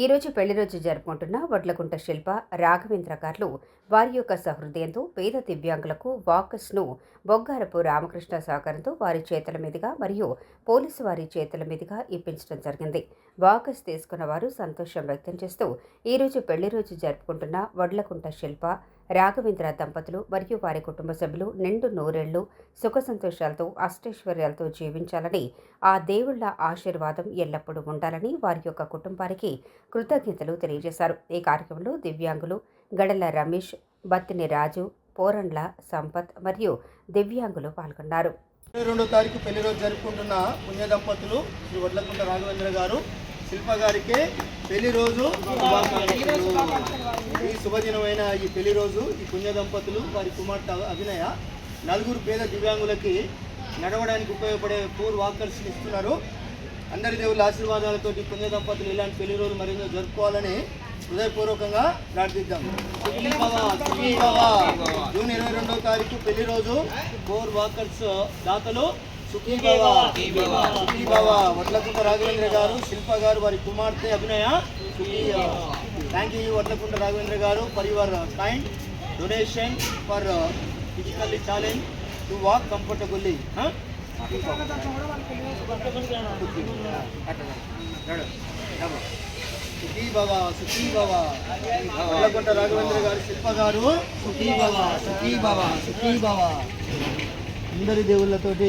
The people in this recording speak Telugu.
ఈ రోజు పెళ్ళి రోజు జరుపుకుంటున్న వడ్లకుంట శిల్ప రాఘవేంద్ర గారు వారి యొక్క సహృదయంతో పేద దివ్యాంగులకు వాకర్స్ను బొగ్గారపు రామకృష్ణ సహకారంతో వారి చేతుల మీదుగా మరియు పోలీసు వారి చేతుల మీదుగా ఇప్పించడం జరిగింది. వాకర్స్ తీసుకున్న వారు సంతోషం వ్యక్తం చేస్తూ ఈ రోజు పెళ్ళి రోజు జరుపుకుంటున్న వడ్లకుంట శిల్ప రాఘవేంద్ర దంపతులు మరియు వారి కుటుంబ సభ్యులు నిండు నూరేళ్ళు సుఖ సంతోషాలతో అష్టైశ్వర్యాలతో జీవించాలని ఆ దేవుళ్ళ ఆశీర్వాదం ఎల్లప్పుడూ ఉండాలని వారి యొక్క కుటుంబానికి కృతజ్ఞతలు తెలియజేశారు. ఈ కార్యక్రమంలో దివ్యాంగులు గడల రమేష్ బత్తిని రాజు పోరండ్ల సంపత్ మరియు దివ్యాంగులు పాల్గొన్నారు. రెండో తారీఖు పెళ్ళి రోజు జరుపుకుంటున్న పుణ్య దంపతులు శ్రీ వడ్లకుంట రాఘవేంద్ర గారు శిల్ప గారికి పెళ్ళి రోజు శుభదినమైన ఈ పెళ్ళి రోజు ఈ పుణ్య దంపతులు వారి కుమార్తె అభినయ నలుగురు పేద దివ్యాంగులకి నడవడానికి ఉపయోగపడే ఫోర్ వాకర్స్ ఇస్తున్నారు. అందరి దేవుళ్ళ ఆశీర్వాదాలతో ఈ పుణ్య దంపతులు ఇలాంటి పెళ్ళి రోజు మరింత జరుపుకోవాలని హృదయపూర్వకంగా ప్రార్థిద్దాం. జూన్ ఇరవై రెండవ తారీఖు పెళ్ళి రోజు ఫోర్ వాకర్స్ దాతలు సుఖీ భవ. సుఖీ భవ. వడ్లకుంట రాఘవేంద్ర గారు శిల్ప గారు వారి కుమార్తె అభినయ. సుఖీ thank you Vadlakunta Raghavendra garu for your kind donation for physically challenge to walk comfortably సుఖీ భవ సుఖీ భవ. వడ్లకుంట రాఘవేంద్ర గారు శిల్ప గారు. సుఖీ భవ. సుఖీ భవ సుఖీ భవ. అందరి దేవుళ్ళతోటి